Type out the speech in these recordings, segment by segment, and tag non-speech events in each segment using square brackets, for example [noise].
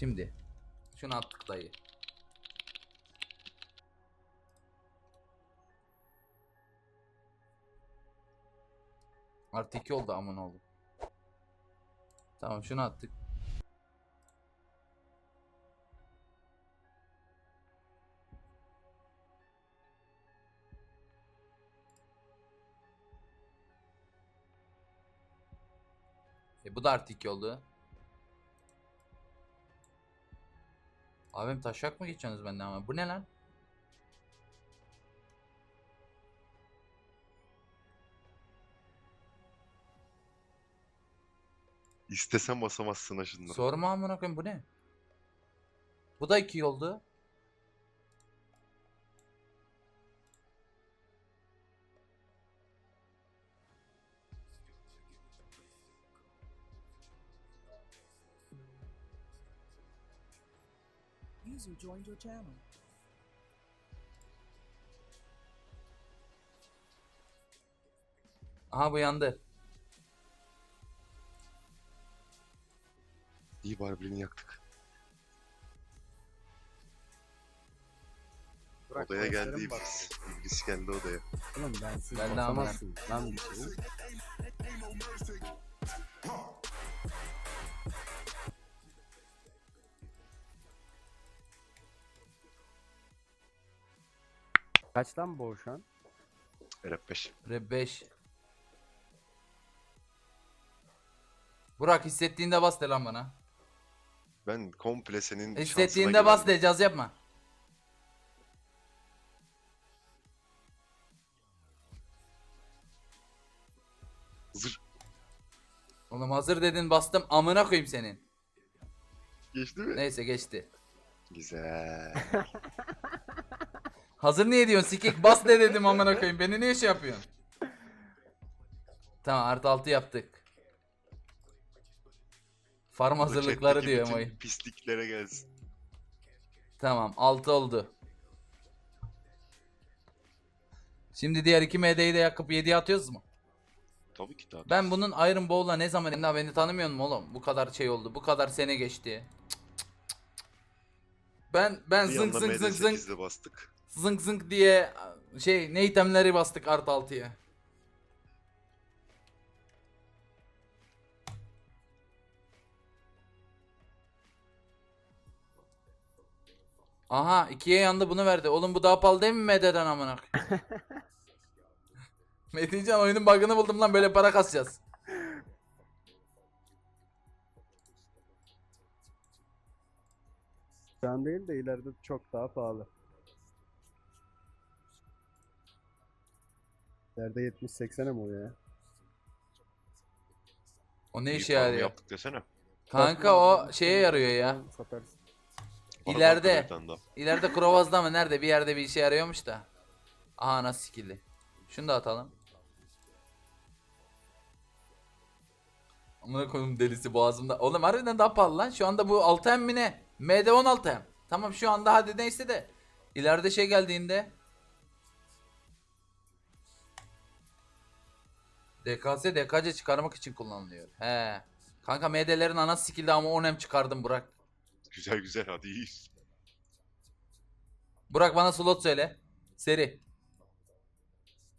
Şimdi. Şunu attık dayı. Artı 2 oldu aman oğlum. Tamam şunu attık. E bu da artı 2 oldu. Abim taşak mı geçiyorsunuz benden ama? Bu ne lan? İstesen basamazsın aşından. Sorma amına koyayım bu ne? Bu da 2 oldu. User joined your channel. Aha bu yandı. İyi bari birini yaktık. Bırak odaya geldi bak. iblis. İblis geldi odaya. Oğlum ben siz Ben de basamazsın. Lan bir şey. Kaç lan bu şu an? RF5. Re 5. Burak hissettiğinde bas de lan bana. Ben komple senin şansına Hissettiğinde bas de caz yapma. Zır. Oğlum hazır dedin bastım amına koyayım senin. Geçti mi? Neyse geçti. Güzel. [laughs] Hazır niye diyorsun sikik bas de dedim amına koyayım beni niye şey yapıyorsun? Tamam artı 6 yaptık. Farm hazırlıkları diyor bütün Moy. Pisliklere gelsin. Tamam 6 oldu. Şimdi diğer 2 MD'yi de yakıp 7'ye atıyoruz mu? Tabii ki daha. Ben bunun Iron Bowl'la ne zaman daha beni tanımıyor musun oğlum? Bu kadar şey oldu. Bu kadar sene geçti. Cık cık cık. Ben ben bir zınk anda zınk zınk zınk MD8'de bastık. Zınk zınk diye şey ne itemleri bastık artı 6'ya. Aha ikiye yandı bunu verdi. Oğlum bu daha pahalı değil mi MD'den amına koyayım? [laughs] Metincan oyunun bug'ını buldum lan böyle para kasacağız. Şu an değil de ileride çok daha pahalı. İleride 70-80'e mi oluyor ya? O ne işe yarıyor? Yaptık desene. Kanka o şeye yarıyor ya. Satarsın. Bana İleride. bak bir tane daha. İleride Krovaz'da mı nerede bir yerde bir işe yarıyormuş da. Aha nasıl skill'i. Şunu da atalım. Amına koyayım delisi boğazımda. Oğlum harbiden daha pahalı lan. Şu anda bu 6M mi ne? MD 16M. Tamam şu anda hadi neyse de. İleride şey geldiğinde. DKS DKC çıkarmak için kullanılıyor. He. Kanka MD'lerin ana skill'de ama 10M çıkardım Burak. Güzel güzel hadi iyiyiz. Burak bana slot söyle. Seri.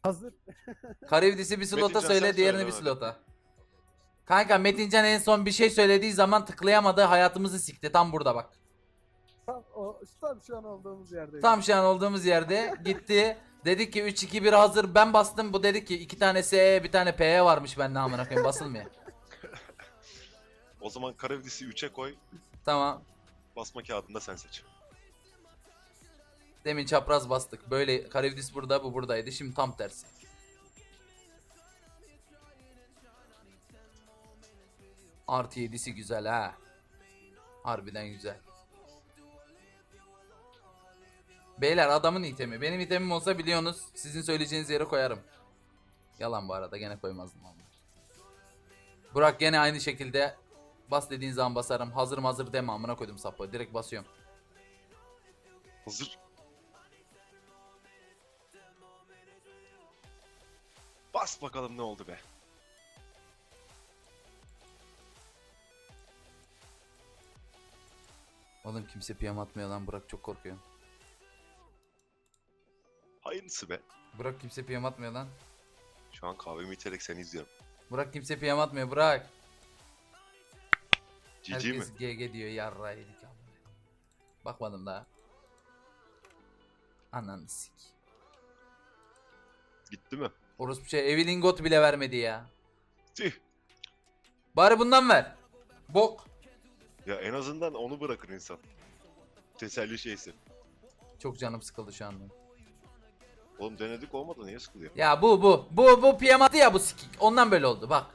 Hazır. [laughs] Karivdis'i bir slota Metincan söyle, diğerini söyle bir hadi. slota. Kanka Metincan en son bir şey söylediği zaman tıklayamadı, hayatımızı sikti. Tam burada bak. Tam, o, tam şu an olduğumuz yerdeyiz. Tam şu an olduğumuz yerde gitti. Dedik ki 3 2 1 hazır. Ben bastım. Bu dedi ki iki tane S, bir tane P varmış bende amına koyayım basılmıyor. O zaman Karavdis'i 3'e koy. tamam. Basma kağıdında sen seç. Demin çapraz bastık. Böyle Karivdis burada, bu buradaydı. Şimdi tam tersi. Artı 7'si güzel ha. Harbiden güzel. Beyler adamın itemi. Benim itemim olsa biliyorsunuz sizin söyleyeceğiniz yere koyarım. Yalan bu arada gene koymazdım ama. Burak gene aynı şekilde bas dediğin zaman basarım. Hazır hazır deme amına koydum sapı. Direkt basıyorum. Hazır. Bas bakalım ne oldu be. Oğlum kimse PM atmıyor lan Burak çok korkuyor. Hayırlısı be. Burak kimse PM atmıyor lan. Şu an kahvemi iterek seni izliyorum. Burak kimse PM atmıyor Burak. Cici mi? Herkes GG diyor yarra yedik amına. Bakmadım daha. Ananı sik. Gitti mi? Orospu şey Evelyn Got bile vermedi ya. Tüh. Bari bundan ver. Bok. Ya en azından onu bırakır insan. Teselli şeysi. Çok canım sıkıldı şu anda. Oğlum denedik olmadı niye sıkılıyor? Ya bu bu. Bu bu PM attı ya bu sikik. Ondan böyle oldu bak.